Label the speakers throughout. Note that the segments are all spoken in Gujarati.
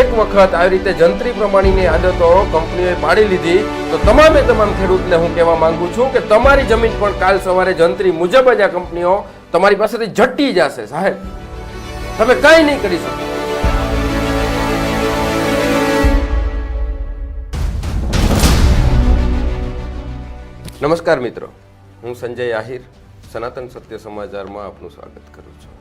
Speaker 1: એક વખત આવી રીતે જંત્રી પ્રમાણેની આદતો કંપનીઓએ પાડી લીધી, તો તમામે તમામ ખેડૂતને હું કહેવા માંગુ છું કે તમારી જમીન પણ કાલ સવારે જંત્રી મુજબ જ આ કંપનીઓ તમારી પાસેથી જટી જશે. સાહેબ, તમે કંઈ નહીં કરી શકો. નમસ્કાર મિત્રો, હું સંજય આહિર, સનાતન સત્ય સમાચારમાં આપનું સ્વાગત કરું છું.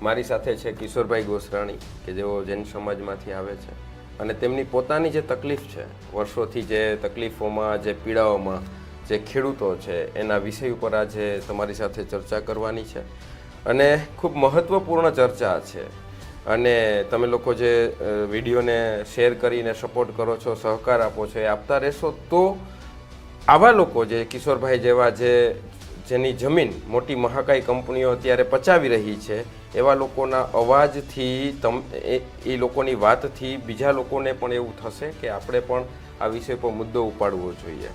Speaker 1: મારી સાથે છે કિશોરભાઈ ગોસરાણી, કે જેઓ જૈન સમાજમાંથી આવે છે. અને તેમની પોતાની જે તકલીફ છે, વર્ષોથી જે તકલીફોમાં, જે પીડાઓમાં, જે ખેડૂતો છે, એના વિષય ઉપર આજે તમારી સાથે ચર્ચા કરવાની છે. અને ખૂબ મહત્ત્વપૂર્ણ ચર્ચા છે. અને તમે લોકો જે વિડીયોને શેર કરીને સપોર્ટ કરો છો, સહકાર આપો છો, એ આપતા રહેશો તો આવા લોકો જે કિશોરભાઈ જેવા જે જેની જમીન મોટી મહાકાય કંપનીઓ અત્યારે પચાવી રહી છે, એવા લોકોના અવાજથી તમ, એ લોકોની વાતથી બીજા લોકોને પણ એવું થશે કે આપણે પણ આ વિષય પર મુદ્દો ઉપાડવો જોઈએ.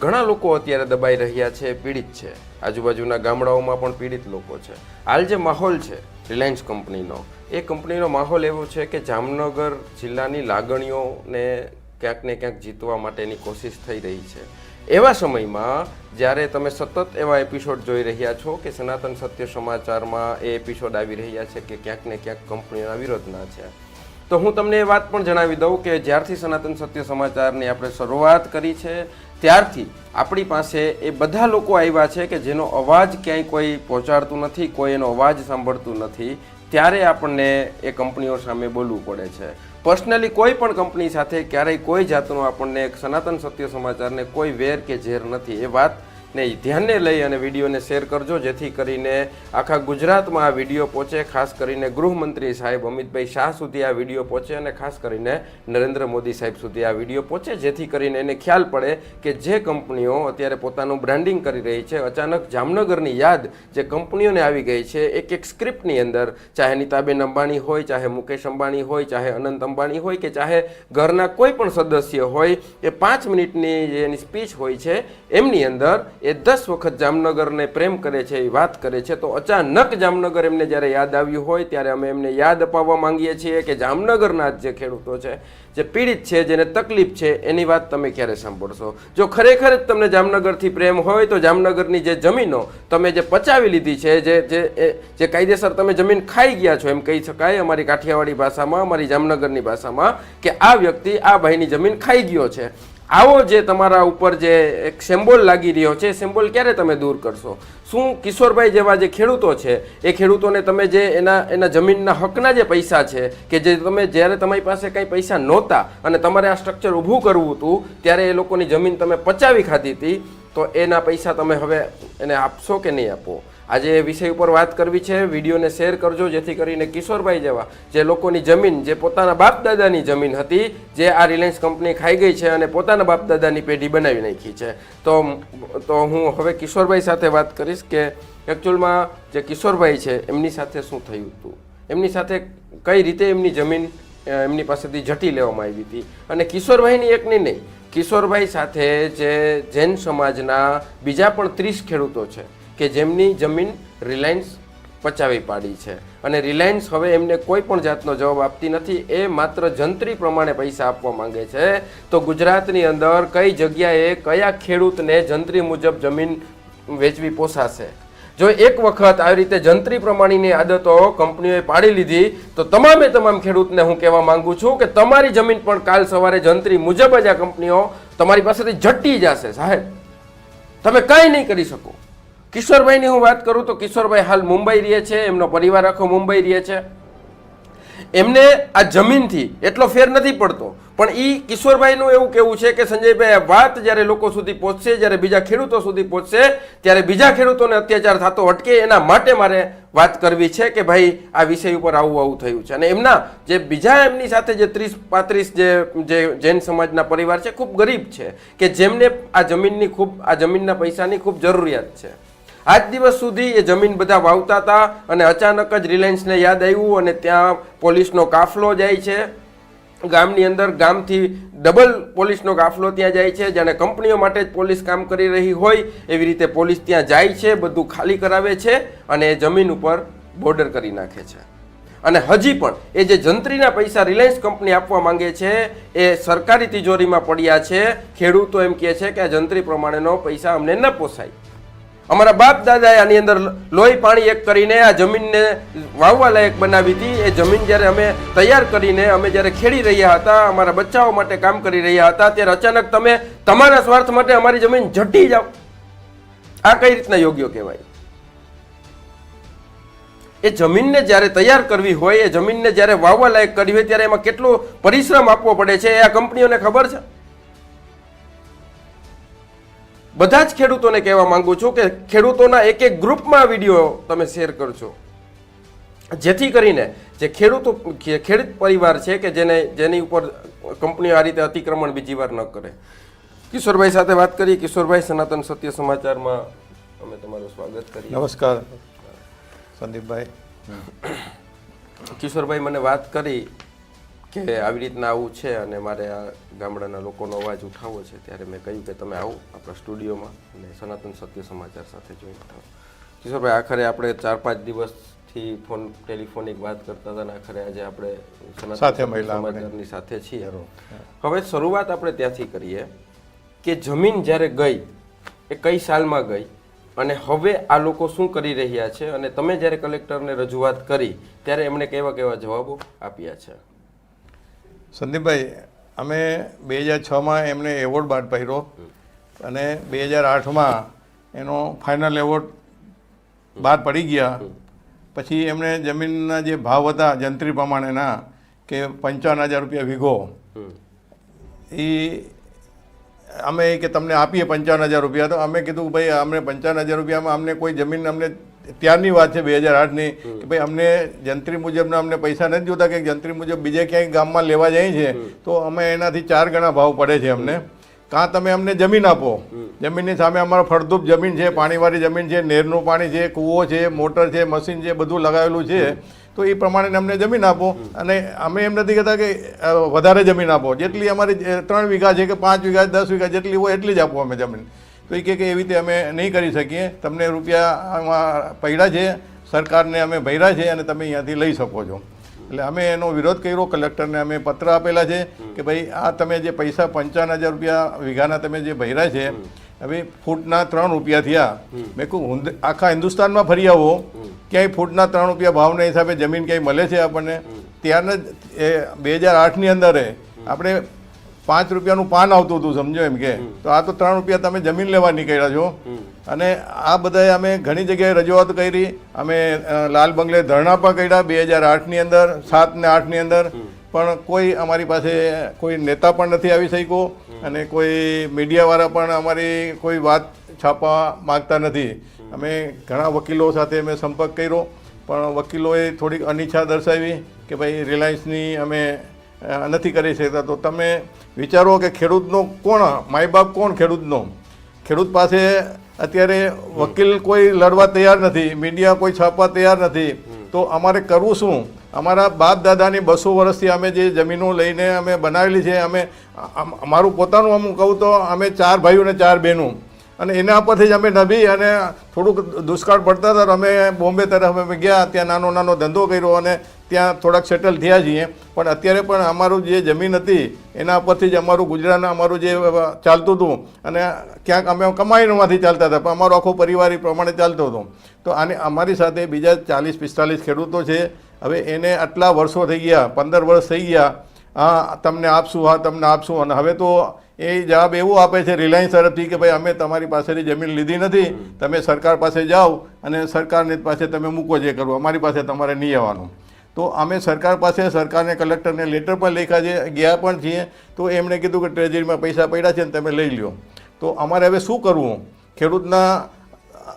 Speaker 1: ઘણા લોકો અત્યારે દબાઈ રહ્યા છે, પીડિત છે. આજુબાજુના ગામડાઓમાં પણ પીડિત લોકો છે. હાલ જે માહોલ છે, રિલાયન્સ કંપનીનો, એ કંપનીનો માહોલ એવો છે કે જામનગર જિલ્લાની લાગણીઓને ક્યાંક ને ક્યાંક જીતવા માટેની કોશિશ થઈ રહી છે. એવા સમયમાં જ્યારે તમે સતત એવા એપિસોડ જોઈ રહ્યા છો કે સનાતન સત્ય સમાચારમાં એ એપિસોડ આવી રહ્યા છે કે ક્યાંક ને ક્યાંક કંપનીઓના વિરોધના છે. તો હું તમને એ વાત પણ જણાવી દઉં કે જ્યારથી સનાતન સત્ય સમાચારની આપણે શરૂઆત કરી છે, ત્યારથી આપણી પાસે એ બધા લોકો આવ્યા છે કે જેનો અવાજ ક્યાંય કોઈ પહોંચાડતું નથી, કોઈ એનો અવાજ સાંભળતું નથી, ત્યારે આપણને એ કંપનીઓ સામે બોલવું પડે છે. પર્સનલી કોઈ પણ કંપની સાથે ક્યારેય કોઈ જાતનો આપણને એક સનાતન સત્ય સમાચારને કોઈ વેર કે ઝેર નથી. એ વાત ને ધ્યાનને લઈ અને વિડીયોને શેર કરજો, જેથી કરીને આખા ગુજરાતમાં આ વીડિયો પહોંચે, ખાસ કરીને ગૃહમંત્રી સાહેબ અમિતભાઈ શાહ સુધી આ વીડિયો પહોંચે અને ખાસ કરીને નરેન્દ્ર મોદી સાહેબ સુધી આ વીડિયો પહોંચે, જેથી કરીને એને ખ્યાલ પડે કે જે કંપનીઓ અત્યારે પોતાનું બ્રાન્ડિંગ કરી રહી છે. અચાનક જામનગરની યાદ જે કંપનીઓને આવી ગઈ છે, એક એક સ્ક્રિપ્ટની અંદર, ચાહે નીતાબેન અંબાણી હોય, ચાહે મુકેશ અંબાણી હોય, ચાહે અનંત અંબાણી હોય કે ચાહે ઘરના કોઈ પણ સદસ્ય હોય, એ પાંચ મિનિટની જે એની સ્પીચ હોય છે, એમની અંદર એ દસ વખત જામનગરને પ્રેમ કરે છે, એ વાત કરે છે, તો અચાનક જામનગર એમને જ્યારે યાદ આવ્યું હોય, ત્યારે અમે એમને યાદ અપાવવા માંગીએ છીએ કે જામનગરના જ ખેડૂતો છે, જે પીડિત છે, જેને તકલીફ છે, એની વાત તમે ક્યારે સાંભળશો? જો ખરેખર જ તમને જામનગરથી પ્રેમ હોય, તો જામનગરની જે જમીનો તમે જે પચાવી લીધી છે, જે જે જે કાયદેસર તમે જમીન ખાઈ ગયા છો, એમ કહી શકાય અમારી કાઠિયાવાડી ભાષામાં, અમારી જામનગરની ભાષામાં, કે આ વ્યક્તિ આ ભાઈની જમીન ખાઈ ગયો છે. આવો જે તમારા ઉપર જે એક સિમ્બોલ લાગી રહ્યો છે સિમ્બોલ ક્યારે તમે દૂર કરશો? શું કિશોરભાઈ જેવા જે ખેડૂતો છે, એ ખેડૂતોને તમે જે એના એના જમીનના હકના જે પૈસા છે, કે જે તમે, જ્યારે તમારી પાસે કંઈ પૈસા નહોતા અને તમારે આ સ્ટ્રક્ચર ઊભું કરવું હતું, ત્યારે એ લોકોની જમીન તમે પચાવી ખાધી હતી, તો એના પૈસા તમે હવે એને આપશો કે નહીં આપો? આજે વિષય ઉપર વાત કરવી છે. વિડીયોને શેર કરજો જેથી કરીને કિશોરભાઈ જેવા જે લોકોની જમીન, જે પોતાના બાપ દાદાની જમીન હતી, જે આ રિલાયન્સ કંપની ખાઈ ગઈ છે અને પોતાના બાપ દાદાની પેઢી બનાવી નાખી છે. તો તો હું હવે કિશોરભાઈ સાથે વાત કરીશ કે એકચ્યુઅલમાં જે કિશોરભાઈ છે, એમની સાથે શું થયું હતું? એમની સાથે કઈ રીતે એમની જમીન એમની પાસેથી જટી લેવામાં આવી હતી? અને કિશોરભાઈની એકની નહીં કિશોરભાઈ સાથે જે જૈન સમાજના બીજા પણ ત્રીસ ખેડૂતો છે. કે જેમની જમીન રિલાયન્સ પચાવી પાડી છે. અને રિલાયન્સ હવે એમને કોઈ પણ જાતનો જવાબ આપતી નથી, એ માત્ર જંત્રી પ્રમાણે પૈસા આપવા માંગે છે. તો ગુજરાતની અંદર કઈ જગ્યાએ કયા ખેડૂતને જંત્રી મુજબ જમીન વેચવી પોસાશે? જો એક વખત આવી રીતે જંત્રી પ્રમાણેની આદતો કંપનીઓએ પાડી લીધી, તો તમામે તમામ ખેડૂતને હું કહેવા માંગુ છું કે તમારી જમીન પણ કાલ સવારે જંત્રી મુજબ જ આ કંપનીઓ તમારી પાસેથી જટી જશે. સાહેબ, તમે કંઈ નહીં કરી શકો. કિશોરભાઈની હું વાત કરું તો કિશોરભાઈ હાલ મુંબઈ રહે છે, એમનો પરિવાર આખો મુંબઈ રહે છે. એમને આ જમીનથી એટલો ફેર નથી પડતો, પણ એ કિશોરભાઈનું એવું કેવું છે કે સંજયભાઈ વાત જ્યારે લોકો સુધી પહોંચશે, જ્યારે બીજા ખેડૂતો સુધી પહોંચશે, ત્યારે બીજા ખેડૂતોને અત્યાચાર થતો અટકે, એના માટે મારે વાત કરવી છે કે ભાઈ, આ વિષય ઉપર આવું આવું થયું છે. અને એમના જે બીજા એમની સાથે જે ત્રીસ પાંત્રીસ જે જે જૈન સમાજના પરિવાર છે, ખૂબ ગરીબ છે, કે જેમને આ જમીનની ખૂબ, આ જમીનના પૈસાની ખૂબ જરૂરિયાત છે. આજ દિવસ સુધી એ જમીન બધા વાવતા હતા અને અચાનક જ રિલાયન્સને યાદ આવ્યું અને ત્યાં પોલીસનો કાફલો જાય છે. ગામની અંદર ગામથી ડબલ પોલીસનો કાફલો ત્યાં જાય છે. જાણે કંપનીઓ માટે જ પોલીસ કામ કરી રહી હોય એવી રીતે પોલીસ ત્યાં જાય છે, બધું ખાલી કરાવે છે અને એ જમીન ઉપર બોર્ડર કરી નાખે છે. અને હજી પણ એ જે જંત્રીના પૈસા રિલાયન્સ કંપની આપવા માંગે છે, એ સરકારી તિજોરીમાં પડ્યા છે. ખેડૂતો એમ કહે છે કે આ જંત્રી પ્રમાણેનો પૈસા અમને ન પોસાય. અમારા બાપ દાદાએ આની અંદર લોહી પાણી એક કરીને આ જમીનને વાવવા લાયક બનાવી હતી. એ જમીન જ્યારે અમે તૈયાર કરીને અમે જ્યારે ખેડી રહ્યા હતા, અમારા બચ્ચાઓ માટે કામ કરી રહ્યા હતા, ત્યારે અચાનક તમે તમારા સ્વાર્થ માટે અમારી જમીન ઝટી જાઓ. આ કઈ રીતના યોગ્ય કહેવાય? એ જમીનને જ્યારે તૈયાર કરવી હોય, એ જમીનને જ્યારે વાવવા લાયક કરવી હોય, ત્યારે એમાં કેટલો પરિશ્રમ આપવો પડે છે, એ આ કંપનીઓને ખબર છે? બધા જ ખેડૂતોને કહેવા માંગુ છું કે ખેડૂતોના એક એક ગ્રુપમાં વીડિયો તમે શેર કરજો. જેથી કરીને જે ખેડૂતો ખેડૂત પરિવાર છે કે જેને જેની ઉપર કંપનીઓ આ રીતે અતિક્રમણ બીજી વાર ન કરે. કિશોરભાઈ સાથે વાત કરીએ કિશોરભાઈ સનાતન સત્ય સમાચારમાં અમે તમારું સ્વાગત કરીએ.
Speaker 2: નમસ્કાર. સંદીપભાઈ.
Speaker 1: કિશોરભાઈ મને વાત કરી કે આવી રીતના આવું છે અને મારે આ ગામડાના લોકોનો અવાજ ઉઠાવવો છે ત્યારે મેં કહ્યું કે તમે આવો આપણા સ્ટુડિયોમાં અને સનાતન સત્ય સમાચાર સાથે જોઈન થાવ કિશોરભાઈ આખરે આપણે ચાર પાંચ દિવસથી ફોન ટેલિફોનિક વાત કરતા હતા અને આખરે આજે આપણે
Speaker 2: સાથે.
Speaker 1: સમાચારની સાથે છીએ. હવે શરૂઆત આપણે ત્યાંથી કરીએ કે જમીન જ્યારે ગઈ એ કઈ સાલમાં ગઈ અને હવે આ લોકો શું કરી રહ્યા છે અને તમે જ્યારે કલેક્ટરને રજૂઆત કરી ત્યારે એમણે કેવા કેવા જવાબો આપ્યા છે?
Speaker 2: સંદીપભાઈ, અમે બે હજાર છમાં એમને એવોર્ડ બાદ પાડ્યો અને બે હજાર આઠમાં એનો ફાઇનલ એવોર્ડ બહાર પડી ગયા. પછી એમણે જમીનના જે ભાવ હતા, જંત્રી પ્રમાણેના, કે પંચાવન હજાર રૂપિયા વીઘો, એ અમે કે તમને આપીએ પંચાવન હજાર રૂપિયા. તો અમે કીધું, ભાઈ, અમને પંચાવન હજાર રૂપિયામાં અમને કોઈ જમીન અમને ત્યારની વાત છે બે હજાર આઠની કે ભાઈ અમને જંત્રી મુજબના અમને પૈસા નથી જોતા કે જંત્રી મુજબ બીજે ક્યાંય ગામમાં લેવા જાય છે તો અમે એનાથી ચાર ગણા ભાવ પડે છે અમને. કાં તમે અમને જમીન આપો. જમીનની સામે અમારો ફળદ્રુપ જમીન છે પાણીવાળી જમીન છે નહેરનું પાણી છે કૂવો છે મોટર છે મશીન છે બધું લગાવેલું છે. તો એ પ્રમાણે અમને જમીન આપો. અને અમે એમ નથી કહેતા કે વધારે જમીન આપો. જેટલી અમારી ત્રણ વીઘા છે કે પાંચ વીઘા દસ વીઘા જેટલી હોય એટલી જ આપો અમે જમીન. તો એ કહે કે એવી રીતે અમે નહીં કરી શકીએ. તમને રૂપિયા આમાં પડ્યા છે, સરકારને અમે ભર્યા છે અને તમે અહીંયાથી લઈ શકો છો. એટલે અમે એનો વિરોધ કર્યો, કલેક્ટરને અમે પત્ર આપેલા છે કે ભાઈ, આ તમે જે પૈસા પંચાવન હજાર રૂપિયા વીઘાના તમે જે ભર્યા છે, હવે ફૂટના ત્રણ રૂપિયા થયા. મેં કહું આખા હિન્દુસ્તાનમાં ફરી આવો. ક્યાંય ફૂટના ત્રણ રૂપિયા ભાવના હિસાબે જમીન ક્યાંય મળે છે આપણને? એ બે હજાર આઠની અંદર આપણે પાંચ રૂપિયાનું પાન આવતું હતું સમજો એમ કે. તો આ તો ત્રણ રૂપિયા તમે જમીન લેવા નીકળ્યા છો. અને આ બધાએ અમે ઘણી જગ્યાએ રજૂઆત કરી. અમે લાલ બંગલે ધરણા પણ કર્યા બે હજાર આઠની અંદર સાત ને આઠની અંદર. પણ કોઈ અમારી પાસે કોઈ નેતા પણ નથી આવી શક્યો. અને કોઈ મીડિયાવાળા પણ અમારી કોઈ વાત છાપવા માગતા નથી. અમે ઘણા વકીલો સાથે અમે સંપર્ક કર્યો. પણ વકીલોએ થોડીક અનિચ્છા દર્શાવી કે ભાઈ રિલાયન્સની અમે નથી કરી શકતા. તો તમે વિચારો કે ખેડૂતનો કોણ માય બાપ કોણ ખેડૂતનો? ખેડૂત પાસે અત્યારે વકીલ કોઈ લડવા તૈયાર નથી મીડિયા કોઈ છાપવા તૈયાર નથી. તો અમારે કરવું શું? અમારા બાપ દાદાની બસો વર્ષથી અમે જે જમીનો લઈને અમે બનાવેલી છે અમે અમારું પોતાનું અમુક કહું તો અમે ચાર ભાઈઓ અને ચાર બહેનું. અને એના પરથી જ અમે નભી અને થોડુંક દુષ્કાળ પડતા હતા અમે બોમ્બે તરફ અમે ગયા, ત્યાં નાનો નાનો ધંધો કર્યો અને ત્યાં થોડાક સેટલ થયા છીએ. પણ અત્યારે પણ અમારું જે જમીન હતી, એના પરથી જ અમારું ગુજરાત અમારું જે ચાલતું હતું અને ક્યાંક અમે કમાઈમાંથી ચાલતા હતા, પણ અમારો આખો પરિવાર એ પ્રમાણે ચાલતો હતો. તો આને અમારી સાથે બીજા ચાલીસ, પિસ્તાલીસ ખેડૂતો છે. હવે એને આટલા વર્ષો થઈ ગયા, પંદર વર્ષ થઈ ગયા. હા, તમને આપશું, હા, તમને આપશું. અને હવે તો એ જવાબ એવો આપે છે રિલાયન્સ તરફથી કે ભાઈ અમે તમારી પાસેથી જમીન લીધી નથી. તમે સરકાર પાસે જાઓ અને સરકારની પાસે તમે મૂકો જે કરવું. અમારી પાસે તમારે નહીં આવવાનું. તો અમે સરકાર પાસે સરકારને કલેક્ટરને લેટર પણ લખ્યા છે. ગયા પણ છીએ. તો એમણે કીધું કે ટ્રેજરીમાં પૈસા પડ્યા છે ને તમે લઈ લ્યો. તો અમારે હવે શું કરવું? ખેડૂતના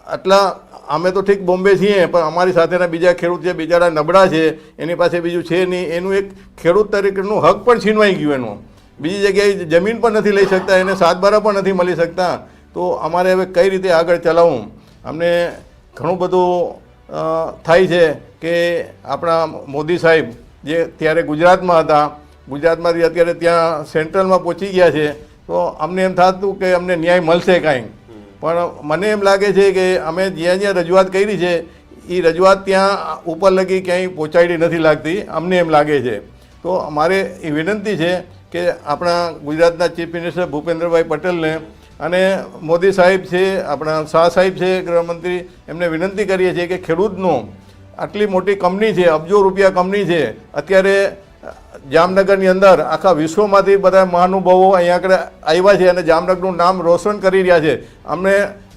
Speaker 2: આટલા અમે તો ઠીક બોમ્બે છીએ પણ અમારી સાથેના બીજા ખેડૂત છે બિચારા નબળા છે એની પાસે બીજું છે નહીં. એનું એક ખેડૂત તરીકેનું હક પણ છીનવાઈ ગયું એનું. બીજી જગ્યાએ જમીન પણ નથી લઈ શકતા, એને સાતબારા પણ નથી મળી શકતા. તો અમારે હવે કઈ રીતે આગળ ચલાવવું? અમને ઘણું બધું થાય છે કે આપણા મોદી સાહેબ જે ત્યારે ગુજરાતમાં હતા, ગુજરાતમાંથી અત્યારે ત્યાં સેન્ટ્રલમાં પહોંચી ગયા છે, તો અમને એમ થતું કે અમને ન્યાય મળશે કાંઈ. પણ મને એમ લાગે છે કે અમે જ્યાં જ્યાં રજૂઆત કરી છે એ રજૂઆત ત્યાં ઉપર લગી ક્યાંય પહોંચાડી નથી લાગતી, અમને એમ લાગે છે. તો અમારે એ વિનંતી છે કે આપણા ગુજરાતના ચીફ મિનિસ્ટર ભૂપેન્દ્રભાઈ પટેલને અને મોદી સાહેબ છે આપણા શાહ સાહેબ છે ગૃહમંત્રી એમને વિનંતી કરીએ છીએ કે ખેડૂતનો આટલી મોટી કંપની છે અબજો રૂપિયા કંપની છે અત્યારે જામનગરની અંદર આખા વિશ્વમાંથી બધા મહાનુભાવો અહીંયા આગળ આવ્યા છે અને જામનગરનું નામ રોશન કરી રહ્યા છે. અમને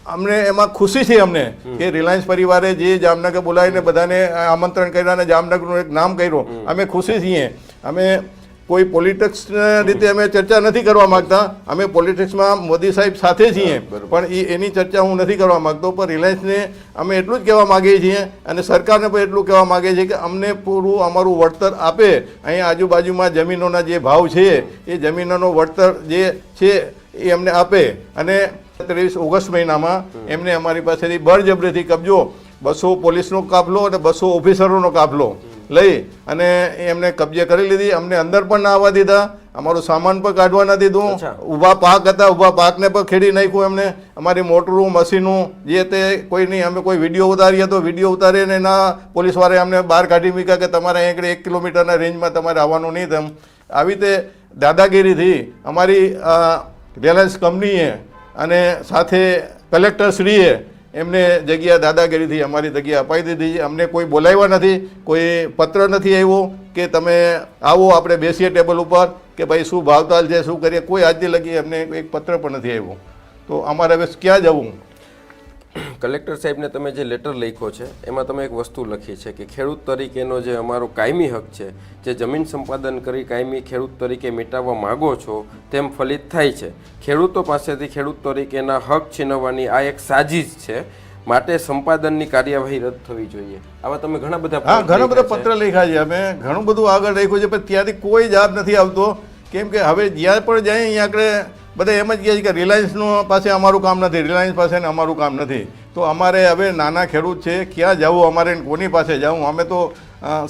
Speaker 2: અમને એમાં ખુશી છે અમને કે રિલાયન્સ પરિવારે જે જામનગર બોલાવીને બધાને આમંત્રણ કર્યા અને જામનગરનું એક નામ કર્યું. અમે ખુશી છીએ. અમે કોઈ પોલિટિક્સ રીતે અમે ચર્ચા નથી કરવા માંગતા. અમે પોલિટિક્સમાં મોદી સાહેબ સાથે છીએ. પણ એ એની ચર્ચા હું નથી કરવા માંગતો. પણ રિલાયન્સને અમે એટલું જ કહેવા માગીએ છીએ અને સરકારને પણ એટલું કહેવા માગીએ છીએ કે અમને પૂરું અમારું વળતર આપે. અહીં આજુબાજુમાં જમીનોના જે ભાવ છે એ જમીનોનો વળતર જે છે એ અમને આપે. અને ત્રેવીસ ઓગસ્ટ મહિનામાં એમને અમારી પાસેથી બળજબરીથી કબજો. બસો પોલીસનો કાફલો અને બસો ઓફિસરોનો કાફલો. લઈ અને એમને કબજે કરી લીધી. અમને અંદર પણ ના આવવા દીધા. અમારું સામાન પણ કાઢવા ના દીધું. ઊભા પાક હતા ઊભા પાકને પણ ખેડી નાખ્યું એમને. અમારી મોટરું મશીનું જે તે કોઈ નહીં અમે કોઈ વીડિયો ઉતારીએ તો વીડિયો ઉતારીને ના પોલીસવાળાએ અમને બહાર કાઢી મૂક્યા કે તમારે અહીંયા એક કિલોમીટરના રેન્જમાં તમારે આવવાનું નહીં તેમ. આવી રીતે દાદાગીરીથી અમારી રિલાયન્સ કંપનીએ અને સાથે કલેક્ટરશ્રીએ એમને જગ્યા દાદાગીરીથી અમારી જગ્યા અપાઈ દીધી. અમને કોઈ બોલાવ્યા નથી, કોઈ પત્ર નથી આવ્યો કે તમે આવો, આપણે બેસીએ ટેબલ ઉપર કે ભાઈ શું ભાવતાલ છે, શું કરીએ? કોઈ આજથી લગી અમને એક પત્ર પણ નથી આવ્યો. તો અમારે હવે ક્યાં જવું?
Speaker 1: કલેક્ટર સાહેબને તમે જે લેટર લખ્યો છે એમાં તમે એક વસ્તુ લખી છે કે ખેડૂત તરીકેનો જે અમારો કાયમી હક છે જે જમીન સંપાદન કરી કાયમી ખેડૂત તરીકે મિટાવવા માગો છો તેમ ફલિત થાય છે. ખેડૂતો પાસેથી ખેડૂત તરીકેના હક છીનવવાની આ એક સાજીશ છે. માટે સંપાદનની કાર્યવાહી રદ થવી જોઈએ. આવા તમે ઘણા બધા
Speaker 2: હા ઘણા બધા પત્ર લખ્યા છે. અમે ઘણું બધું આગળ રાખ્યું છે પણ ત્યાંથી કોઈ જવાબ નથી આવતો. કેમ કે હવે જ્યાં પણ જાય અહીંયા આગળ બધા એમ જ કહે છે કે રિલાયન્સનું પાસે અમારું કામ નથી, રિલાયન્સ પાસે અમારું કામ નથી. તો અમારે હવે નાના ખેડૂત છે, ક્યાં જવું અમારે કોની પાસે જવું? અમે તો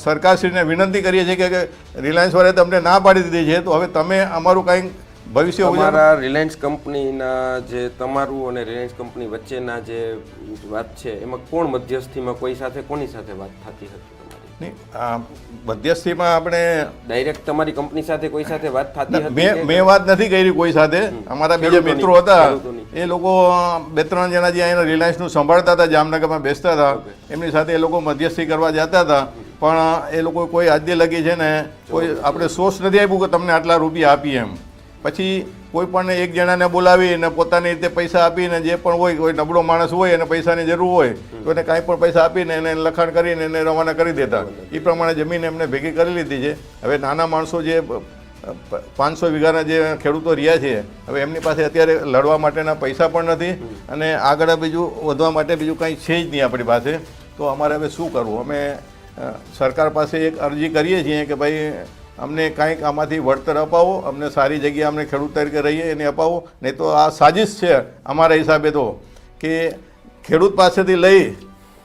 Speaker 2: સરકારશ્રીને વિનંતી કરીએ છીએ કે રિલાયન્સવાળાએ તમને ના પાડી દીધી છે, તો હવે તમે અમારું કાંઈ ભવિષ્ય
Speaker 1: અમારા રિલાયન્સ કંપનીના જે તમારું અને રિલાયન્સ કંપની વચ્ચેના જે વાત છે, એમાં કોણ મધ્યસ્થીમાં કોઈ સાથે, કોની સાથે વાત થતી હતી?
Speaker 2: નહીં, આ મધ્યસ્થીમાં આપણે
Speaker 1: ડાયરેક્ટ તમારી કંપની સાથે કોઈ સાથે વાત થતી હતી
Speaker 2: મેં મેં વાત નથી કરી કોઈ સાથે. અમારા બીજા મિત્રો હતા. એ લોકો બે ત્રણ જણા જે અહીંયા રિલાયન્સનું સંભાળતા હતા જામનગરમાં બેસતા હતા. એમની સાથે એ લોકો મધ્યસ્થી કરવા જતા હતા. પણ એ લોકો કોઈ આજે લગી છે ને કોઈ આપણે સોર્સ નથી આપ્યું કે તમને આટલા રૂપિયા આપીએ એમ. પછી કોઈ પણ એક જણાને બોલાવી અને પોતાની રીતે પૈસા આપીને જે પણ હોય, કોઈ નબળો માણસ હોય અને પૈસાની જરૂર હોય, તો એને કાંઈ પણ પૈસા આપીને એને લખાણ કરીને એને રવાના કરી દેતા. એ પ્રમાણે જમીન એમને ભેગી કરી લીધી છે. હવે નાના માણસો જે પાંચસો વીઘાના જે ખેડૂતો રહ્યા છે, હવે એમની પાસે અત્યારે લડવા માટેના પૈસા પણ નથી અને આગળ બીજું વધવા માટે બીજું કંઈ છે જ નહીં આપણી પાસે. તો અમારે હવે શું કરવું? અમે સરકાર પાસે એક અરજી કરીએ છીએ કે ભાઈ અમને કાંઈક આમાંથી વળતર અપાવો અમને સારી જગ્યાએ અમને ખેડૂત તરીકે રહીએ એને અપાવો. નહીં તો આ સાજિશ છે અમારા હિસાબે તો કે ખેડૂત પાસેથી લઈ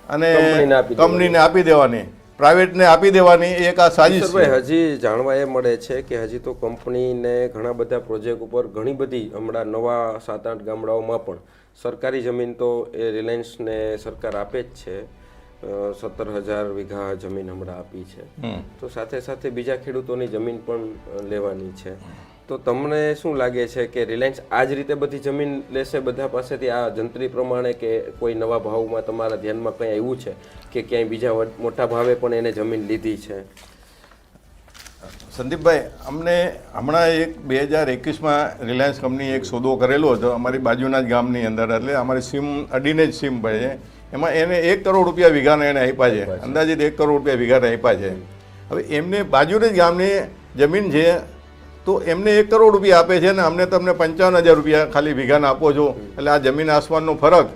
Speaker 2: અને
Speaker 1: કંપનીને આપી દેવાની.
Speaker 2: કંપનીને આપી દેવાની. પ્રાઇવેટને આપી દેવાની એક આ સાજિશ છે.
Speaker 1: હજી જાણવા એ મળે છે કે હજી તો કંપનીને ઘણા બધા પ્રોજેક્ટ ઉપર ઘણી બધી હમણાં નવા સાત આઠ ગામડાઓમાં પણ સરકારી જમીન તો એ રિલાયન્સને સરકાર આપે જ છે. સત્તર હજાર વીઘા જમીન હમણાં આપી છે. તો સાથે સાથે બીજા ખેડૂતોની જમીન પણ લેવાની છે. તો તમને શું લાગે છે કે રિલાયન્સ આ જ રીતે બધી જમીન લેશે બધા પાસેથી? આ જંત્રી પ્રમાણે કે કોઈ નવા ભાવમાં તમારા ધ્યાનમાં કંઈ આવ્યું છે? કે ક્યાંય બીજા મોટા ભાવે પણ એને જમીન લીધી છે?
Speaker 2: સંદીપભાઈ અમને હમણાં એક બે હજાર એકવીસમાં રિલાયન્સ કંપની એક સોદો કરેલો હતો અમારી બાજુના જ ગામની અંદર. એટલે અમારી સીમ અડીને જ સીમ છે એમાં એને એક કરોડ રૂપિયા વીઘાને એને આપ્યા છે. અંદાજિત એક કરોડ રૂપિયા વીઘાને આપ્યા છે. હવે એમને બાજુની જ ગામની જમીન છે તો એમને એક કરોડ રૂપિયા આપે છે ને અમને તમને પંચાવન હજાર રૂપિયા ખાલી વીઘાને આપો છો. એટલે આ જમીન આસમાનનો ફરક.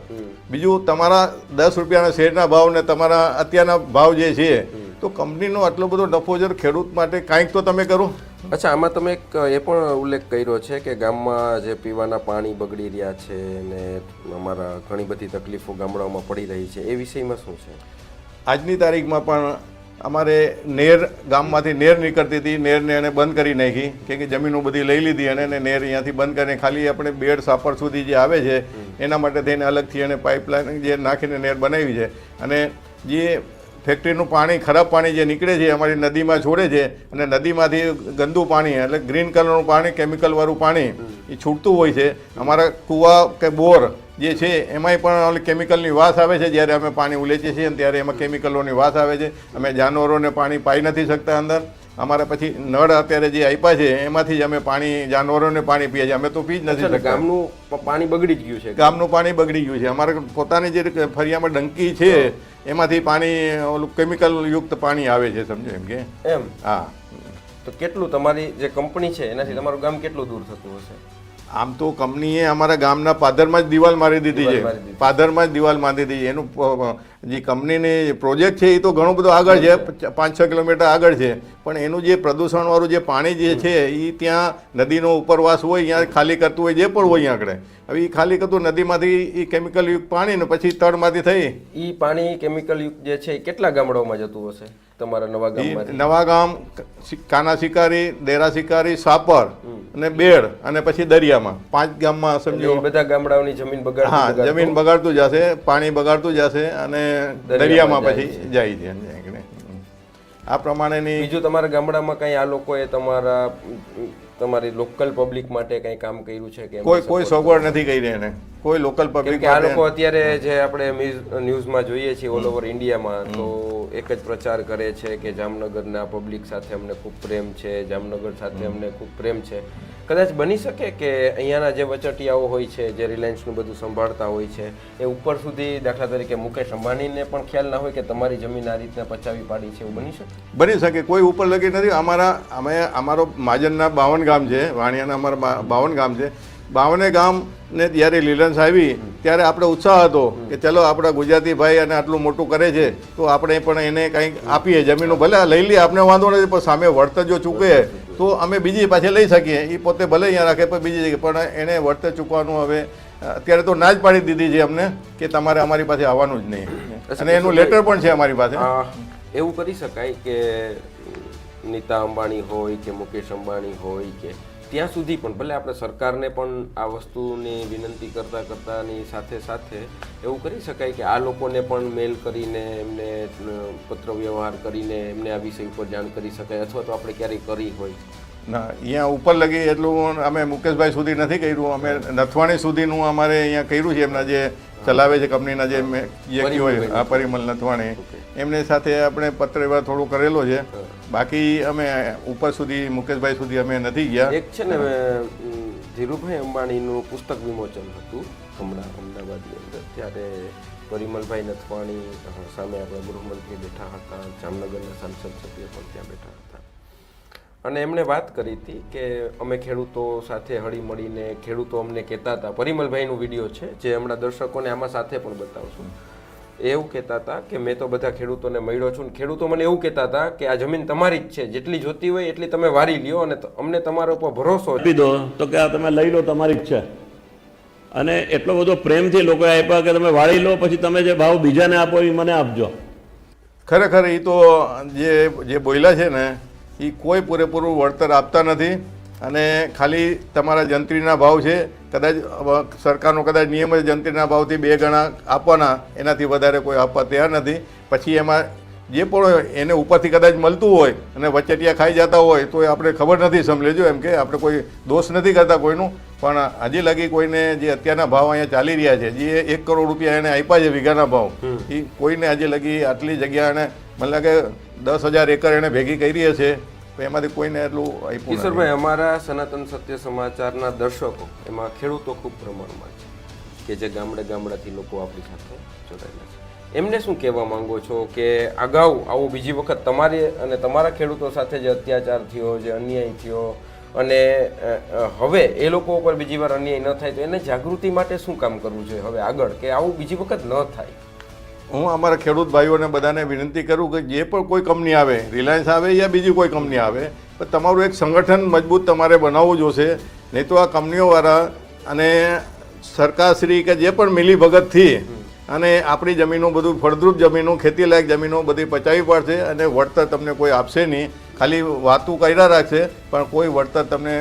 Speaker 2: બીજું તમારા દસ રૂપિયાના શેરના ભાવ ને તમારા અત્યારના ભાવ જે છે તો કંપનીનો આટલો બધો નફો જર ખેડૂત માટે કાંઈક તો તમે કરો.
Speaker 1: અચ્છા આમાં તમે એક એ પણ ઉલ્લેખ કર્યો છે કે ગામમાં જે પીવાના પાણી બગડી રહ્યા છે ને અમારા ઘણી બધી તકલીફો ગામડાઓમાં પડી રહી છે એ વિષયમાં શું છે?
Speaker 2: આજની તારીખમાં પણ અમારે નેર ગામમાંથી નેર નીકળતી હતી નેરને એને બંધ કરી નાખી કે કે જમીનો બધી લઈ લીધી અને નેર અહીંયાથી બંધ કરીને ખાલી આપણે બેડ સાપર સુધી જે આવે છે એના માટે થઈને અલગથી એને પાઇપલાઇન જે નાખીને નેર બનાવી છે. અને જે ફેક્ટરીનું પાણી, ખરાબ પાણી જે નીકળે છે, અમારી નદીમાં છોડે છે, અને નદીમાંથી ગંદુ પાણી, એટલે ગ્રીન કલરનું પાણી કેમિકલવાળું પાણી, એ છૂટતું હોય છે. અમારા કૂવા કે બોર જે છે, એમાંય પણ કેમિકલની વાસ આવે છે, જ્યારે અમે પાણી ઉલેચીએ છીએ ત્યારે એમાં કેમિકલોની વાસ આવે છે. અમે જાનવરોને પાણી પાઈ નથી શકતા અંદર. અમારા પછી નળ અત્યારે જે આપ્યા છે એમાંથી જ અમે પાણી જાનવરોને પાણી પીએ છીએ. અમે તો પી જ નથી
Speaker 1: ગામનું પાણી બગડી જ ગયું છે.
Speaker 2: ગામનું પાણી બગડી ગયું છે. અમારે પોતાની જે ફરિયામાં ડંકી છે એમાંથી પાણી ઓલું કેમિકલ યુક્ત પાણી આવે છે સમજો એમ કે?
Speaker 1: એમ?
Speaker 2: હા.
Speaker 1: તો કેટલું તમારી જે કંપની છે એનાથી તમારું ગામ કેટલું દૂર થતું હશે?
Speaker 2: આમ તો કંપનીએ અમારા ગામના પાદરમાં જ દિવાલ મારી દીધી છે. પાદરમાં જ દિવાલ મારી દીધી એનું જે કંપનીની પ્રોજેક્ટ છે એ તો ઘણો બધો આગળ છે પાંચ છ કિલોમીટર આગળ છે. પણ એનું જે પ્રદૂષણવાળું જે પાણી જે છે એ ત્યાં નદીનો ઉપરવાસ હોય ત્યાં ખાલી કરતું હોય જે પણ હોય આગળ હવે એ ખાલી કરતું નદીમાંથી એ કેમિકલ યુક્ત પાણી ને પછી તળમાંથી થઈ.
Speaker 1: ઈ પાણી કેમિકલ યુક્ત જે છે એ કેટલા ગામડાઓમાં જતું હશે? તમારા નવા ગામ
Speaker 2: નવા ગામ કાના શિકારી દેરા શિકારી સાપર અને બેડ અને પછી દરિયામાં. પાંચ ગામમાં સમજો.
Speaker 1: બધા ગામડાઓની જમીન બગાડ
Speaker 2: હા જમીન બગાડતું જશે પાણી બગાડતું જશે અને દરિયામાં પછી જાય છે આ પ્રમાણેની
Speaker 1: બીજું તમારા ગામડામાં કઈ આ લોકોએ તમારા તમારી લોકલ પબ્લિક માટે કઈ કામ કર્યું છે કે
Speaker 2: કોઈ કોઈ સગવડ નથી કરી એને. કોઈ લોકલ પબ્લિક
Speaker 1: આ લોકો અત્યારે જે આપણે ન્યૂઝમાં જોઈએ છીએ ઓલ ઓવર ઇન્ડિયામાં તો એક જ પ્રચાર કરે છે કે જામનગરના પબ્લિક સાથે અમને ખૂબ પ્રેમ છે જામનગર સાથે અમને ખૂબ પ્રેમ છે. કદાચ બની શકે કે અહીંયાના જે વચટિયાઓ હોય છે, જે રિલાયન્સનું બધું સંભાળતા હોય છે, એ ઉપર સુધી દાખલા તરીકે મુકેશ અંબાણીને પણ ખ્યાલ ના હોય કે તમારી જમીન આ રીતના પચાવી પાડી છે, એવું બની શકે?
Speaker 2: બની શકે. કોઈ ઉપર લગી નથી. અમારા, અમે, અમારો માજનના બાવન ગામ છે, વાણિયાના અમારા બાવન ગામ છે. બાવને ગામ ને જ્યારે લીલન્સ આવી, ત્યારે આપણે ઉત્સાહ હતો કે ચલો આપણા ગુજરાતી ભાઈ અને આટલું મોટું કરે છે, તો આપણે પણ એને કંઈક આપીએ. જમીનો ભલે લઈ લઈએ, આપણે વાંધો નથી, પણ સામે વળતર જો ચૂકે તો અમે બીજી પાસે લઈ શકીએ. એ પોતે ભલે અહીંયા રાખે પણ બીજી જગ્યાએ. પણ એને વળતર ચૂકવાનું હવે અત્યારે તો ના જ પાડી દીધી છે અમને કે તમારે અમારી પાસે આવવાનું જ નહીં. અને એનું લેટર પણ છે અમારી પાસે.
Speaker 1: એવું કરી શકાય કે નીતા અંબાણી હોય કે મુકેશ અંબાણી હોય કે ત્યાં સુધી પણ, ભલે આપણે સરકારને પણ આ વસ્તુની વિનંતી કરતા કરતાની સાથે સાથે એવું કરી શકાય કે આ લોકોને પણ મેલ કરીને એમને પત્ર વ્યવહાર કરીને એમને આ વિષય ઉપર જાણ કરી શકાય, અથવા તો આપણે ક્યારેય કરી હોય.
Speaker 2: ના અહીંયા ઉપર લગી એટલું અમે મુકેશભાઈ સુધી નથી કર્યું. અમે નથવાણી સુધીનું અમારે અહીંયા કર્યું છે એમના જે ચલાવે છે કંપનીના જે મેં હોય આ પરિમલ નથવાણી. એમની સાથે આપણે પત્ર વ્યવહાર થોડું કરેલો છે. બાકી અમે ઉપર સુધી મુકેશભાઈ સુધી અમે નથી ગયા.
Speaker 1: એક છે ને ધીરુભાઈ અંબાણીનું પુસ્તક વિમોચન હતું હમણાં અમદાવાદની અંદર. ત્યારે પરિમલભાઈ નથવાણી સામે આપણા ગૃહમંત્રી બેઠા હતા. જામનગરના સાંસદ સભ્ય પણ ત્યાં બેઠા હતા. અને એમણે વાત કરી હતી કે અમે ખેડૂતો સાથે હળી મળીને ખેડૂતો અમને કહેતા હતા. પરિમલભાઈનું વીડિયો છે જે હમણાં દર્શકોને આમાં સાથે પણ બતાવશું. એવું કહેતા હતા કે મેં તો બધા ખેડૂતોને મળ્યો છું ને ખેડૂતો મને એવું કહેતા હતા કે આ જમીન તમારી જ છે જેટલી જોતી હોય એટલી તમે વારી લ્યો અને અમને તમારા ઉપર ભરોસો
Speaker 3: આપી દો તો કે આ તમે લઈ લો તમારી જ છે. અને એટલો બધો પ્રેમથી લોકોએ આપ્યા કે તમે વાળી લો પછી તમે જે ભાવ બીજાને આપો એ મને આપજો.
Speaker 2: ખરેખર એ તો જે જે બોયલા છે ને એ કોઈ પૂરેપૂરું વળતર આપતા નથી. અને ખાલી તમારા જંત્રીના ભાવ છે કદાચ સરકારનો કદાચ નિયમ જ જંત્રીના ભાવથી બે ગણા આપવાના એનાથી વધારે કોઈ આપવા તૈયાર નથી. પછી એમાં જે પણ હોય એને ઉપરથી કદાચ મળતું હોય અને વચેટિયા ખાઈ જતા હોય તો એ આપણે ખબર નથી સમજેજો એમ કે આપણે કોઈ દોષ નથી કરતા કોઈનું. પણ હજી લગી કોઈને જે અત્યારના ભાવ અહીંયા ચાલી રહ્યા છે જે એક કરોડ રૂપિયા એને આપ્યા છે વીઘાના ભાવ એ કોઈને હજી લગી આટલી જગ્યા એને મને લાગે દસ હજાર એકર એને ભેગી કરી છે તો એમાંથી કોઈને એટલું આપ્યું.
Speaker 1: કિશોરભાઈ અમારા સનાતન સત્ય સમાચારના દર્શકો એમાં ખેડૂતો ખૂબ પ્રમાણમાં છે કે જે ગામડે ગામડાથી લોકો આપણી સાથે જોડાયેલા છે. એમને શું કહેવા માંગો છો કે અગાઉ આવો બીજી વખત તમારી અને તમારા ખેડૂતો સાથે જે અત્યાચાર થયો જે અન્યાય થયો અને હવે એ લોકો ઉપર બીજી વાર અન્યાય ન થાય તો એને જાગૃતિ માટે શું કામ કરવું જોઈએ હવે આગળ? કે આવું બીજી વખત ન થાય?
Speaker 2: હું અમારા ખેડૂત ભાઈઓને બધાને વિનંતી કરું કે જે પણ કોઈ કંપની આવે રિલાયન્સ આવે યા બીજી કોઈ કંપની આવે પણ તમારું એક સંગઠન મજબૂત તમારે બનાવવું જોશે. નહીં તો આ કંપનીઓવાળા અને સરકારશ્રી કે જે પણ મિલી ભગતથી અને આપણી જમીનો બધું ફળદ્રુપ જમીનો, ખેતીલાયક જમીનો બધી પચાવી પડશે અને વળતર તમને કોઈ આપશે નહીં. ખાલી વાતું કર્યા રાખશે, પણ કોઈ વળતર તમને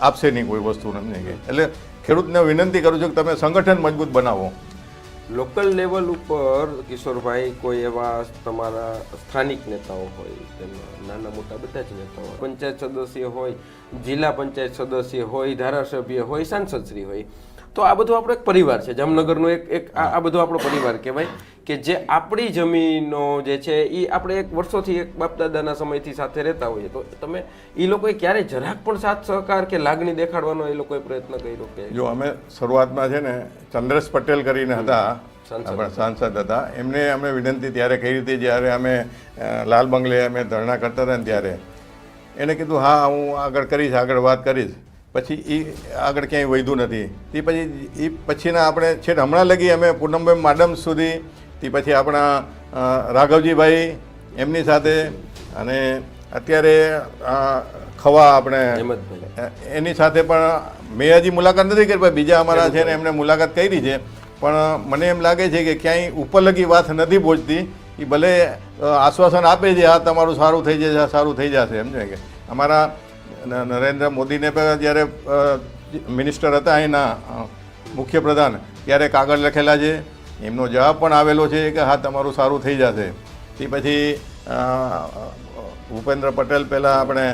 Speaker 2: આપશે નહીં કોઈ વસ્તુ નહીં એટલે ખેડૂતને વિનંતી કરું છું કે તમે સંગઠન મજબૂત બનાવો.
Speaker 1: લોકલ લેવલ ઉપર કિશોરભાઈ કોઈ એવા તમારા સ્થાનિક નેતાઓ હોય તેમાં નાના મોટા બધા જ નેતાઓ પંચાયત સદસ્ય હોય, જિલ્લા પંચાયત સદસ્ય હોય, ધારાસભ્ય હોય, સાંસદશ્રી હોય તો આ બધું આપણો એક પરિવાર છે. જામનગરનો એક એક આ બધો આપણો પરિવાર કહેવાય કે જે આપણી જમીનો જે છે એ આપણે એક વર્ષોથી એક બાપ દાદાના સમયથી સાથે રહેતા હોઈએ. તો તમે એ લોકોએ ક્યારેય જરાક પણ સાથ સહકાર કે લાગણી દેખાડવાનો એ લોકોએ પ્રયત્ન કર્યો કે?
Speaker 2: જો અમે શરૂઆતમાં છે ને ચંદ્રેશ પટેલ કરીને હતા આપણા સાંસદ હતા. એમને અમે વિનંતી ત્યારે કરી હતી જ્યારે અમે લાલ બંગલે અમે ધરણા કરતા હતા ને ત્યારે. એને કીધું હા હું આગળ કરીશ આગળ વાત કરીશ. પછી એ આગળ ક્યાંય વધ્યું નથી. તે પછી એ પછીના આપણે છેટ હમણાં લગી અમે પૂનમભાઈ માડમ સુધી તે પછી આપણા રાઘવજીભાઈ એમની સાથે અને અત્યારે ખવા આપણે એની સાથે પણ મેં હજી મુલાકાત નથી કરી પણ બીજા અમારા છે ને એમને મુલાકાત કરી છે. પણ મને એમ લાગે છે કે ક્યાંય ઉપર લગી વાત નથી પહોંચતી એ ભલે આશ્વાસન આપે છે આ તમારું સારું થઈ જશે સારું થઈ જશે. એમ છે કે અમારા નરેન્દ્ર મોદીને પણ જ્યારે મિનિસ્ટર હતા એના મુખ્યપ્રધાન ત્યારે કાગળ લખેલા છે એમનો જવાબ પણ આવેલો છે કે હા તમારું સારું થઈ જશે. તે પછી ભૂપેન્દ્ર પટેલ પહેલાં આપણે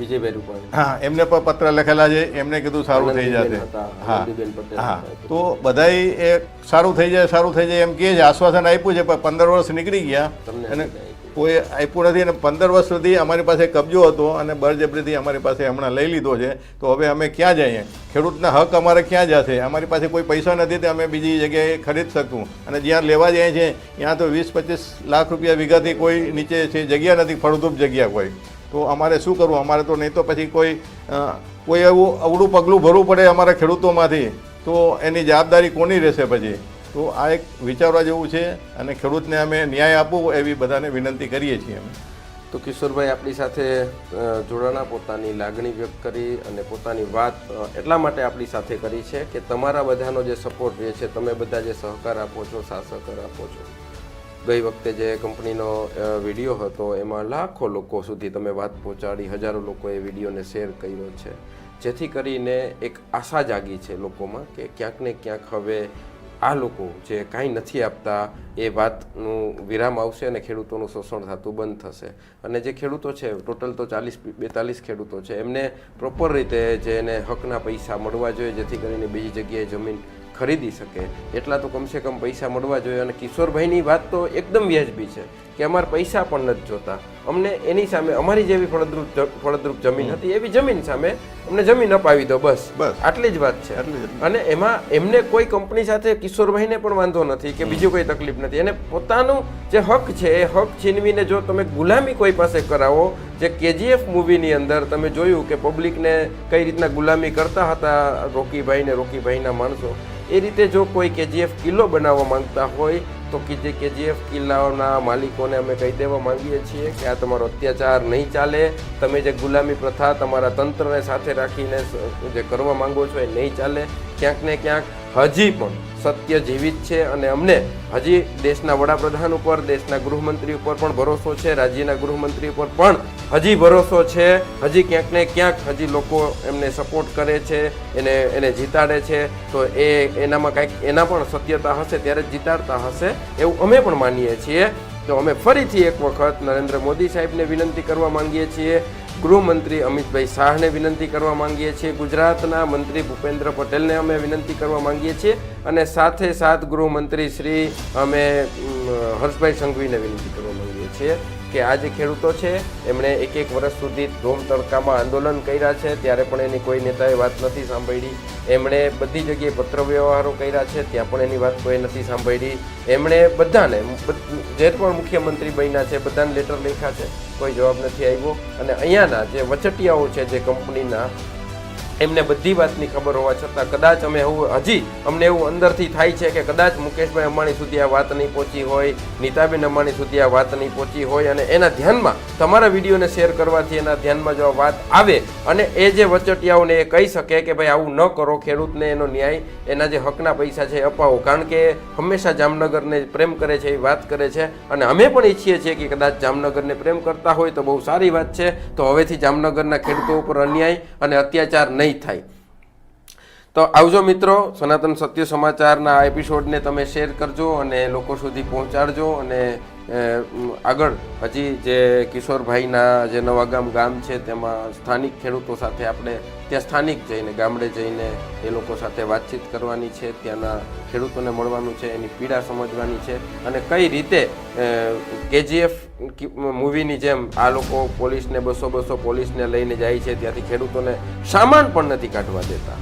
Speaker 1: વિજયભાઈ રૂપાણી.
Speaker 2: હા એમને પણ પત્ર લખેલા છે એમને કીધું સારું થઈ જશે. હા હા. તો બધાય એ સારું થઈ જાય સારું થઈ જાય એમ કહે છે આશ્વાસન આપ્યું છે પણ પંદર વર્ષ નીકળી ગયા. અને? કોઈ આપ્યું નથી અને પંદર વર્ષ સુધી અમારી પાસે કબજો હતો અને બળજબરીથી અમારી પાસે હમણાં લઈ લીધો છે. તો હવે અમે ક્યાં જઈએ? ખેડૂતના હક અમારે ક્યાં જશે? અમારી પાસે કોઈ પૈસા નથી તે અમે બીજી જગ્યાએ ખરીદ શકું. અને જ્યાં લેવા જઈએ છીએ ત્યાં તો વીસ પચીસ લાખ રૂપિયા વીઘાથી કોઈ નીચે છે જગ્યા નથી, ફળદ્રુપ જગ્યા કોઈ. તો અમારે શું કરવું? અમારે તો નહીં તો પછી કોઈ કોઈ એવું અવળું પગલું ભરવું પડે અમારા ખેડૂતોમાંથી. તો એની જવાબદારી કોની રહેશે પછી? તો આ એક વિચારવા જેવું છે અને ખેડૂતને અમે ન્યાય આપવો એવી બધાને વિનંતી કરીએ છીએ અમે.
Speaker 1: તો કિશોરભાઈ, આપણી સાથે જોડાણા પોતાની લાગણી વ્યક્ત કરી અને પોતાની વાત એટલા માટે આપણી સાથે કરી છે કે તમારા બધાનો જે સપોર્ટ રહે છે, તમે બધા જે સહકાર આપો છો સાસહકાર આપો છો. ગઈ વખતે જે કંપનીનો વીડિયો હતો, એમાં લાખો લોકો સુધી તમે વાત પહોંચાડી, હજારો લોકોએ વિડીયોને શેર કર્યો છે. જેથી કરીને એક આશા જાગી છે લોકોમાં કે ક્યાંક ને ક્યાંક હવે આ લોકો જે કાંઈ નથી આપતા, એ વાતનું વિરામ આવશે અને ખેડૂતોનું શોષણ થતું બંધ થશે. અને જે ખેડૂતો છે, ટોટલ તો ચાલીસ, બેતાલીસ ખેડૂતો છે, એમને પ્રોપર રીતે જે એને હકના પૈસા મળવા જોઈએ, જેથી કરીને બીજી જગ્યાએ જમીન ખરીદી શકે. એટલા તો કમસે કમ પૈસા મળવા જોઈએ. અને કિશોરભાઈની વાત તો એકદમ વ્યાજબી છે, કે અમારે પૈસા પણ નથી જોતા. અમને એની સામે અમારી જેવી ફળદ્રુપ ફળદ્રુપ જમીન હતી એવી જમીન સામે અમને જમીન અપાવી દો બસ.
Speaker 2: બસ.
Speaker 1: આટલી જ વાત છે. અને એમાં એમને કોઈ કંપની સાથે કિશોરભાઈને પણ વાંધો નથી કે બીજું કોઈ તકલીફ નથી. એને પોતાનું જે હક છે એ હક છીનવીને જો તમે ગુલામી કોઈ પાસે કરાવો જે કેજીએફ મૂવીની અંદર તમે જોયું કે પબ્લિકને કઈ રીતના ગુલામી કરતા હતા રોકીભાઈ ને રોકીભાઈના માણસો એ રીતે જો કોઈ કેજીએફ કિલ્લો બનાવવા માંગતા હોય તો કે જે કિલ્લાઓના માલિકોને અમે કહી દેવા માંગીએ છીએ કે આ તમારો અત્યાચાર નહીં ચાલે. તમે જે ગુલામી પ્રથા તમારા તંત્રને સાથે રાખીને જે કરવા માંગો છો એ નહીં ચાલે. ક્યાંક ને ક્યાંક હજી પણ સત્ય જીવિત છે અને અમને હજી દેશના વડાપ્રધાન ઉપર, દેશના ગૃહમંત્રી ઉપર પણ ભરોસો છે, રાજ્યના ગૃહમંત્રી ઉપર પણ હજી ભરોસો છે, હજી ક્યાંક ને ક્યાંક હજી લોકો એમને સપોર્ટ કરે છે, એને એને જીતાડે છે. તો એ, એનામાં કાંઈક એના પણ સત્યતા હશે, ત્યારે જ જીતાડતા હશે એવું અમે પણ માનીએ છીએ. તો અમે ફરીથી એક વખત નરેન્દ્ર મોદી સાહેબને વિનંતી કરવા માંગીએ છીએ ગૃહમંત્રી અમિતભાઈ શાહને વિનંતી કરવા માંગીએ છીએ. ગુજરાતના મંત્રી ભૂપેન્દ્ર પટેલને અમે વિનંતી કરવા માંગીએ છીએ અને સાથે સાથ ગૃહમંત્રી શ્રી અમે હર્ષભાઈ સંઘવીને વિનંતી કરવા માંગીએ છીએ. કે આ જે ખેડૂતો છે, એમણે એક એક વર્ષ સુધી ધોમ તડકામાં આંદોલન કર્યા છે, ત્યારે પણ એની કોઈ નેતાએ વાત નથી સાંભળી. એમણે બધી જગ્યાએ પત્ર વ્યવહારો કર્યા છે, ત્યાં પણ એની વાત કોઈ નથી સાંભળી. એમણે બધાને જે પણ મુખ્યમંત્રી બન્યા છે, બધાને લેટર લખ્યા છે, કોઈ જવાબ નથી આવ્યો અને અહીંયાના જે વચટિયાઓ છે, જે કંપનીના એમને બધી વાતની ખબર હોવા છતાં કદાચ અમે એવું, હજી અમને એવું અંદરથી થાય છે કે કદાચ મુકેશભાઈ અંબાણી સુધી આ વાત નહીં પહોંચી હોય, નીતાબેન અંબાણી સુધી આ વાત નહીં પહોંચી હોય અને એના ધ્યાનમાં તમારા વિડીયોને શેર કરવાથી એના ધ્યાનમાં જો વાત આવે અને એ જે વચટિયાઓને એ કહી શકે કે ભાઈ આવું ન કરો, ખેડૂતને એનો ન્યાય, એના જે હકના પૈસા છે એ અપાવો. કારણ કે હંમેશા જામનગરને પ્રેમ કરે છે, એ વાત કરે છે અને અમે પણ ઈચ્છીએ છીએ કે કદાચ જામનગરને પ્રેમ કરતા હોય તો બહુ સારી વાત છે. તો હવેથી જામનગરના ખેડૂતો ઉપર અન્યાય અને અત્યાચાર નહીં થાય. તો આવજો મિત્રો, સનાતન સત્ય સમાચારના એપિસોડને તમે શેર કરજો અને લોકો સુધી પહોંચાડજો અને આગળ હજી જે કિશોરભાઈના જે નવાગામ ગામ છે, તેમાં સ્થાનિક ખેડૂતો સાથે આપણે ત્યાં સ્થાનિક જઈને, ગામડે જઈને એ લોકો સાથે વાતચીત કરવાની છે, ત્યાંના ખેડૂતોને મળવાનું છે, એની પીડા સમજવાની છે અને કઈ રીતે કેજીએફ મૂવીની જેમ આ લોકો પોલીસને, બસો બસો પોલીસને લઈને જાય છે, ત્યાંથી ખેડૂતોને સામાન પણ નથી કાઢવા દેતા.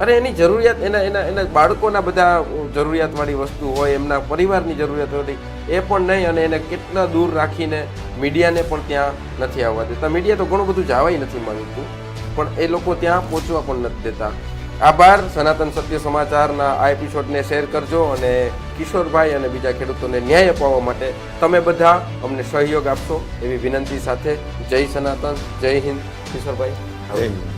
Speaker 1: અરે એની જરૂરિયાત, એના એના એના બાળકોના બધા જરૂરિયાતવાળી વસ્તુ હોય, એમના પરિવારની જરૂરિયાત હોય એ પણ નહીં અને એને કેટલા દૂર રાખીને મીડિયાને પણ ત્યાં નથી આવવા દેતા. મીડિયા તો ઘણું બધું જવાય નથી માંગતું પણ એ લોકો ત્યાં પહોંચવા પણ નથી દેતા. આભાર, સનાતન સત્ય સમાચારના આ એપિસોડને શેર કરજો અને કિશોરભાઈ અને બીજા ખેડૂતોને ન્યાય અપાવવા માટે તમે બધા અમને સહયોગ આપશો એવી વિનંતી સાથે. જય સનાતન, જય હિન્દ. કિશોરભાઈ
Speaker 2: જય હિન્દ.